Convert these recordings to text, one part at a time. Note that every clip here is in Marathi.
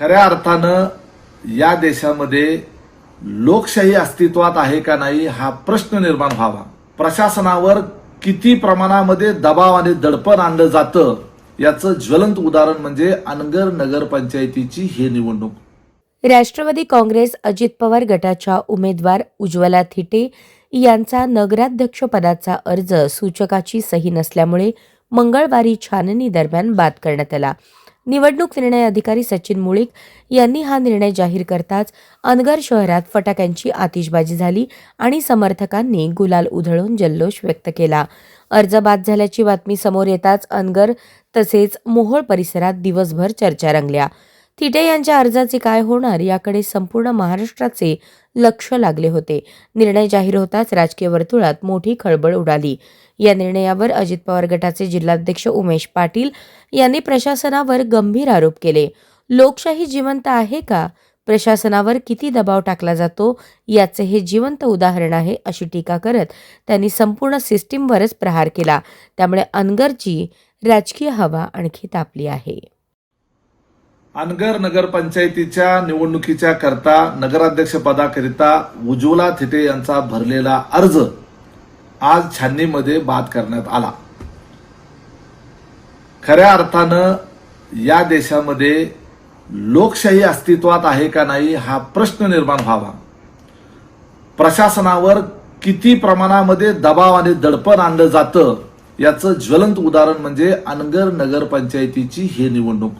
खऱ्या अर्थानं या देशामध्ये लोकशाही अस्तित्वात आहे का नाही हा प्रश्न निर्माण व्हावा. प्रशासनावर किती प्रमाणामध्ये दबाव आणि दडपण आणलं जातं याचं ज्वलंत उदाहरण म्हणजे अनगर नगरपंचायतीची ही निवडणूक. राष्ट्रवादी काँग्रेस अजित पवार गटाच्या उमेदवार उज्ज्वला थिटे यांचा नगराध्यक्षपदाचा अर्ज सूचकाची सही नसल्यामुळे मंगळवारी छाननी दरम्यान बाद करण्यात आला. निवडणूक निर्णय अधिकारी सचिन मुळीक यांनी हा निर्णय जाहीर करताच अनगर शहरात फटाक्यांची आतिषबाजी झाली आणि समर्थकांनी गुलाल उधळून जल्लोष व्यक्त केला. अर्ज बाद झाल्याची बातमी समोर येताच अनगर तसेच मोहोळ परिसरात दिवसभर चर्चा रंगल्या. थिटे यांच्या अर्जाचे काय होणार याकडे संपूर्ण महाराष्ट्राचे लक्ष लागले होते. निर्णय जाहीर होताच राजकीय वर्तुळात मोठी खळबळ उडाली. या निर्णयावर अजित पवार गटाचे जिल्हाध्यक्ष उमेश पाटील यांनी प्रशासनावर गंभीर आरोप केले. लोकशाही जिवंत आहे का? प्रशासनावर किती दबाव टाकला जातो? याचे हे जिवंत उदाहरण आहे अशी टीका करत त्यांनी संपूर्ण सिस्टीमवरच प्रहार केला. त्यामुळे अनगरची राजकीय हवा आणखी तापली आहे. अनगर नगरपंचायतीच्या निवडणुकीच्या करता नगराध्यक्ष पदाकरिता उज्ज्वला थिटे यांचा भरलेला अर्ज आज छाननीमध्ये बाद करण्यात आला. खऱ्या अर्थानं या देशामध्ये लोकशाही अस्तित्वात आहे का नाही हा प्रश्न निर्माण व्हावा. प्रशासनावर किती प्रमाणामध्ये दबाव आणि दडपण आणलं जातं याचं ज्वलंत उदाहरण म्हणजे अनगर नगरपंचायतीची ही निवडणूक.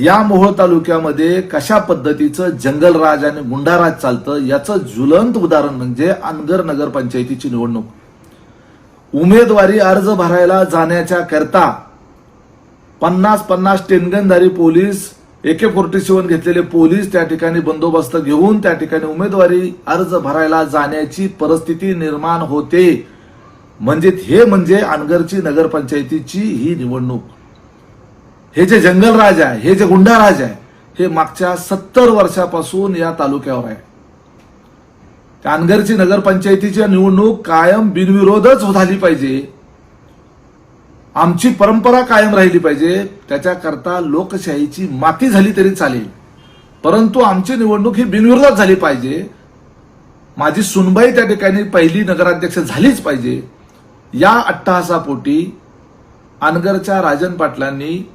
या मोहोळ तालुक्यामध्ये कशा पद्धतीचं जंगलराज आणि गुंडाराज चालतं याचं ज्वलंत उदाहरण म्हणजे अनगर नगरपंचायतीची निवडणूक. उमेदवारी अर्ज भरायला जाण्याच्या करता पन्नास पन्नास टेनगनधारी पोलीस एके फोर्टी सेवन घेतलेले पोलीस त्या ठिकाणी बंदोबस्त घेऊन त्या ठिकाणी उमेदवारी अर्ज भरायला जाण्याची परिस्थिती निर्माण होते. म्हणजे हे म्हणजे अनगरची नगरपंचायतीची ही निवडणूक. हे जे जंगलराज आहे हे जे गुंडा राज आहे हे मागच्या सत्तर वर्षापासून या तालुक्यावर आहे. कानगरची नगरपंचायतीची निवडणूक कायम बिनविरोधच झाली पाहिजे. आमची परंपरा कायम राहिली पाहिजे. त्याच्याकरता लोकशाहीची माती झाली तरी चालेल. परंतु आमची निवडणूक ही बिनविरोधात झाली पाहिजे. माझी सुनबाई त्या ठिकाणी पहिली नगराध्यक्ष झालीच पाहिजे. या अट्टहासापोटी अनगरच्या राजन पाटलांनी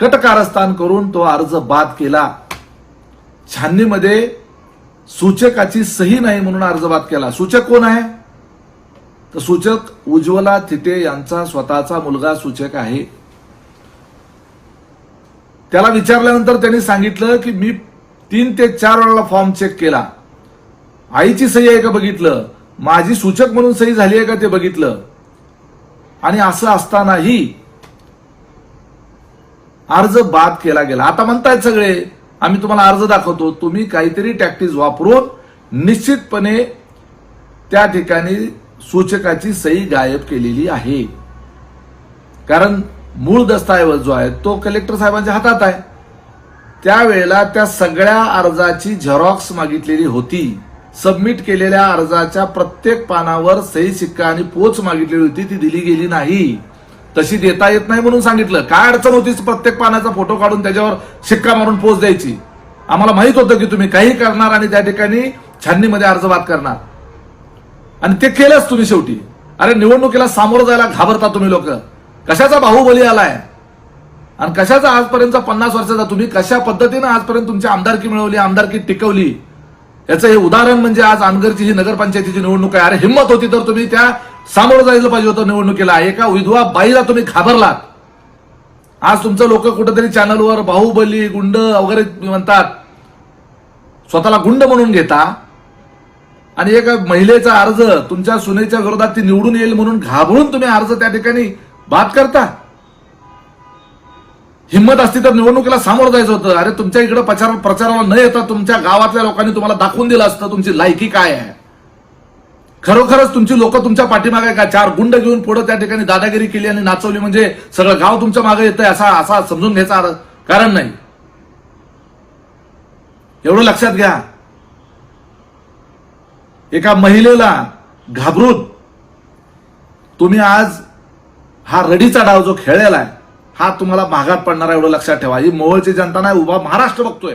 कटकारस्थान करून तो अर्ज बाद केला. छाननीमध्ये सूचकाची सही नाही म्हणून अर्ज बाद केला. सूचक कोण आहे? तर सूचक उज्ज्वला थिटे यांचा स्वतःचा मुलगा सूचक आहे. त्याला विचारल्यानंतर त्यांनी सांगितलं की मी तीन ते चार वेळाला फॉर्म चेक केला. आईची सही आहे का बघितलं? माझी सूचक म्हणून सही झाली आहे का ते बघितलं? आणि असं असतानाही अर्ज बाद केला गेला. आता म्हणतायत सगळे आम्ही तुम्हाला अर्ज दाखवतो तुम्ही काहीतरी टॅक्टिस वापरून निश्चितपणे त्या ठिकाणी सूचकाची सही गायब केलेली आहे. कारण मूळ दस्तऐवज जो आहे तो कलेक्टर साहेबांच्या हातात आहे. त्यावेळेला त्या सगळ्या अर्जाची झेरॉक्स मागितलेली होती. सबमिट केलेल्या अर्जाच्या प्रत्येक पानावर सही शिक्का आणि पोच मागितलेली होती ती दिली गेली नाही. तशी देता येत नाही म्हणून सांगितलं. काय अडचण होतीच प्रत्येक पानाचा फोटो काढून त्याच्यावर शिक्का मारून पोच द्यायची. आम्हाला माहीत होतं की तुम्ही काही करणार आणि त्या ठिकाणी छाननीमध्ये अर्जवाद करणार. आणि ते केलंच तुम्ही शेवटी. अरे निवडणुकीला सामोरं जायला घाबरता तुम्ही लोक. कशाचा बाहुबली आलाय? आणि कशाचा आजपर्यंत पन्नास वर्षाचा? तुम्ही कशा पद्धतीनं आजपर्यंत तुमची आमदारकी मिळवली आमदारकी टिकवली? याचं हे उदाहरण म्हणजे आज अनगरची ही नगरपंचायतीची निवडणूक आहे. अरे हिंमत होती तर तुम्ही त्या सामोरं जायला पाहिजे होतं निवडणुकीला. एका विधवा बाईला तुम्ही घाबरलात. आज तुमचं लोक कुठेतरी चॅनलवर बाहुबली गुंड वगैरे म्हणतात. स्वतःला गुंड म्हणून घेता. आणि एका महिलेचा अर्ज तुमच्या सुनेच्या विरोधात ती निवडून येईल म्हणून घाबरून तुम्ही अर्ज त्या ठिकाणी बाद करता. हिंमत असती तर निवडणुकीला सामोरं जायचं होतं. अरे तुमच्या इकडे प्रचार प्रचाराला न येता तुमच्या गावातल्या लोकांनी तुम्हाला दाखवून दिलं असतं तुमची लायकी काय आहे? खरोखरच तुमची लोक तुमच्या पाठीमागे का? चार गुंड घेऊन पुढे त्या ठिकाणी दादागिरी केली आणि नाचवली म्हणजे सगळं गाव तुमच्या मागे येतंय असा असा समजून घ्यायचा कारण नाही. एवढं लक्षात घ्या. एका महिलेला घाबरून तुम्ही आज हा रडीचा डाव जो खेळलेला आहे हा तुम्हाला भागात पडणारा एवढं लक्षात ठेवा. ही मोहळची जनता नाही उभा महाराष्ट्र बघतोय.